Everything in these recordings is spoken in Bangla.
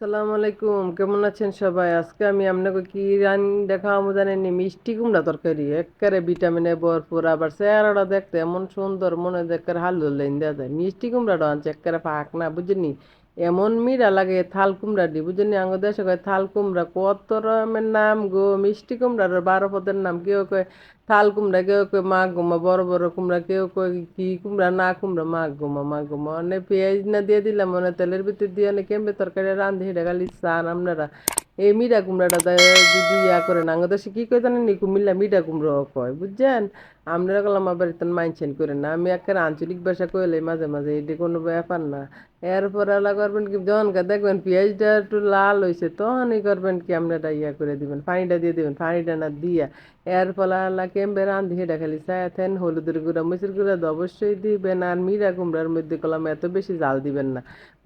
আসসালামু আলাইকুম, কেমন আছেন সবাই? আজকে আমি আপনাকে কি রান দেখাবো জানেনি মিষ্টি কুমড়া তরকারি, একেবারে ভিটামিনে ভরপুর, আবার চেহারাটা দেখতে এমন সুন্দর, মনে দেখে হালুর লাইন দেওয়া যায়। মিষ্টি কুমড়াটা আনছে, একেবারে ফাঁক না বুঝিনি এমন মিরা লাগে থাল কুমড়া দি, বুঝিনি আঙ্গ দেশে কয়, থাল কুমড়া কত রকমের নাম গো? মিষ্টি কুমড়ার বারো পদের নাম। কেউ কয়, থাল কুমড়া। কেউ কয় মাঘ গুমা বড় বড় কুমড়া। কেউ কয়, কি কুমড়া? না কুমড়া। মাঘ গুমা মাঘ গুমা অনেক পেঁয়াজ না দিয়ে দিলাম মনে তেলের ভিতর দিয়ে অনেক কেমবে তরকারি রান্ধি এটা খালি চান আপনারা। এই মিরা কুমড়াটা যদি ইয়া করেন, আঙ্গ দেশে কি কয় জানেন কুমিল্লা মিঠা কুমড়ো কয়, বুঝছেন? আপনারা গেলাম আবার ইতন মাইনছেন করেন না। আমি একটা আঞ্চলিক ভাষা কইলে মাঝে মাঝে এটি কোনো ব্যাপার না। এরপর আলা করবেন কি যখনকে দেখবেন পেঁয়াজটা একটু লাল হয়েছে তখনই করবেন কি আপনারা ইয়া করে দিবেন, পানিটা দিয়ে দিবেন, পানিটা না দিয়া। এর ফলে আল্লাহ কেমবে রান্ধি এটা খালি চায়াতেন হলুদের গুঁড়া, মরিচের গুঁড়া তো অবশ্যই দিবেন, আর মিরা কুমড়ার মধ্যে কলাম এত বেশি জাল দিবেন না।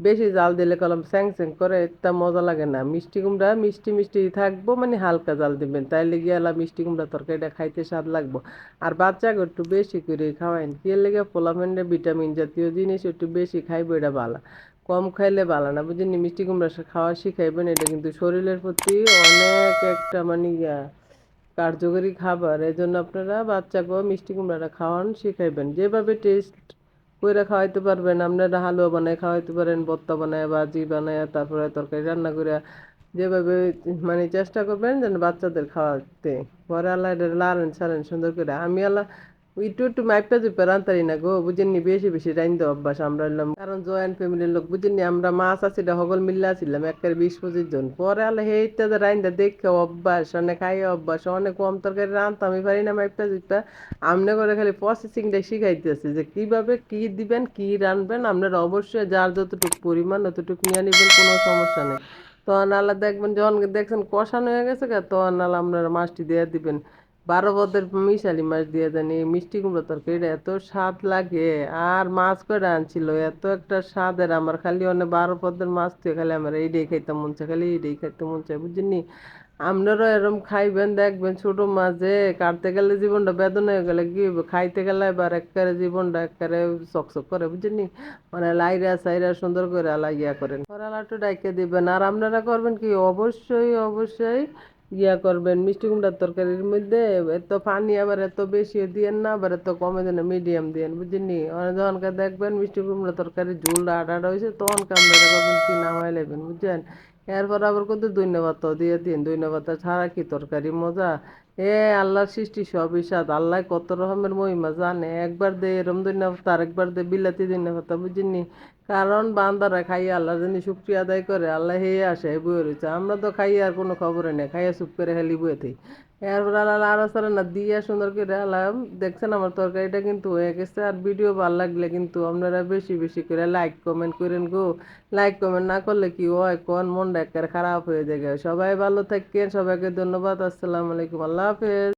বেশি জাল দিলে কলম স্যাং স্যাং করে এটা মজা লাগে না। মিষ্টি কুমড়া মিষ্টি মিষ্টি থাকব মানে হালকা জাল দিবেন, তাইলে গিয়ে আলা মিষ্টি কুমড়া তরকারিটা খাইতে স্বাদ লাগবো। আর বাচ্চাকে একটু বেশি করে খাওয়াইন। কি লেগে পোলামেন্টে ভিটামিন জাতীয় জিনিস একটু বেশি খাইবো এটা ভালো কম খাইলে ভালো না বুঝিনি মিষ্টি কুমড়া খাওয়া শিখাইবেন, এটা কিন্তু শরীরের প্রতি অনেক একটা মানে ইয়া, কার্যকরী খাবার। এই জন্য আপনারা বাচ্চাকেও মিষ্টি কুমড়াটা খাওয়ান, শিখাইবেন। যেভাবে টেস্ট করে খাওয়াইতে পারবেন, আপনারা হালুয়া বানায় খাওয়াইতে পারেন, ভর্তা বানায়, ভাজি বানায়, তারপরে তরকারি রান্না করে যেভাবে মানে চেষ্টা করবেন যেন বাচ্চাদের খাওয়াতে। পরে আল্লাহ লারেন সারেন সুন্দর করে। আমি আল্লাহ একটু একটু মাইপটা চুপে রান্তারি না গো, বুঝেননি বেশি বেশি রাইন্দে অভ্যাস আমরা এলাম কারণ জয়েন্ট ফ্যামিলির লোক, বুঝেননি? আমরা মাছ আছি হগল মিল্লা আছিলাম একের বিশ পঁচিশ জন। পরে আল্লাহ সেইটা যে রাইন্দা দেখে অভ্যাস, অনেক খাই অভ্যাস, অনেক কম তরকারি রান্তা, আমি পারি না মাইপটা চুপা আমনে করে খালি প্রসেসিংটা শিখাইতেছে যে কীভাবে কি দিবেন, কি রানবেন, আপনারা অবশ্যই যার যতটুকু পরিমাণ, অতটুকু নিয়ে নেবেন, কোনো সমস্যা নেই। তখন আল্লাহ দেখবেন যখন দেখছেন কষানো হয়ে গেছে গা, তখন আল্লাহ আপনারা মাছটি দিয়ে দিবেন। বারো বদের মিশালি মাছ দিয়ে দেন, এই মিষ্টি কুমড়ো তরকারিটা এত স্বাদ লাগে। আর মাছ করে আনছিল? এত একটা স্বাদের, আমার খালি অনেক বারো পদের মাছ তুই খালি আমার এইটাই খাইতে মন চায়, খালি এইটাই খাইতে মন চায় বুঝিনি আপনারও এরম খাইবেন, দেখবেন ছোট মাঝে কাটতে গেলে জীবনটা বেদনা হয়ে গেলে কি খাইতে গেলে এবার একবারে জীবনটা একবারে চকচক করে, বুঝছেন মানে লাইরা সাইরা সুন্দর করে আলা ইয়া করেন। আলা একটু ডাইকে দিবেন। আর আপনারা করবেন কি? অবশ্যই অবশ্যই ইয়া করবেন। মিষ্টি কুমড়ার তরকারির মধ্যে এত পানি আবার এত বেশি দিয়েন না, আবার এত কমে দেন মিডিয়াম দিয়েন বুঝিনি অনেক যখনকার দেখবেন মিষ্টি কুমড়া তরকারি ঝুল আটা আটা হয়েছে তখনকার আপনারা করবেন কি? নামাই নেবেন বুঝছেন? এরপর আবার কত ধন্যবাদ দিয়ে দিন ধন্যবাদ। ছাড়া কি তরকারি মজা? এ আল্লাহর সৃষ্টি সব স্বাদ আল্লাহ কত রকমের মহিমা জানে। একবার দে এরম ধন্যবাদ আরেকবার দে বিলাতি ধন্যবাদ বুঝিনি? কারণ বান্দারা খাইয়ে আল্লাহর জন্য শুক্রিয়া আদায় করে, আল্লাহ হেয়ে আসে বয়ে রয়েছে আমরা তো খাই আর কোনো খবরে নেই, খাইয়া চুপ করে খালি বয়ে থাকি এরপর আল্লাহ আরও সারা না দিয়া সুন্দর করে আল্লাহ, দেখছেন আমার তরকারিটা কিন্তু হয়ে গেছে। আর ভিডিও ভালো লাগলে কিন্তু আপনারা বেশি বেশি করে লাইক কমেন্ট করেন গো। লাইক কমেন্ট না করলে কি হয়? কোন মনটা একেবারে খারাপ হয়ে যায় সবাই ভালো থাকেন, সবাইকে ধন্যবাদ। আসসালামু আলাইকুম। আল্লাহ habe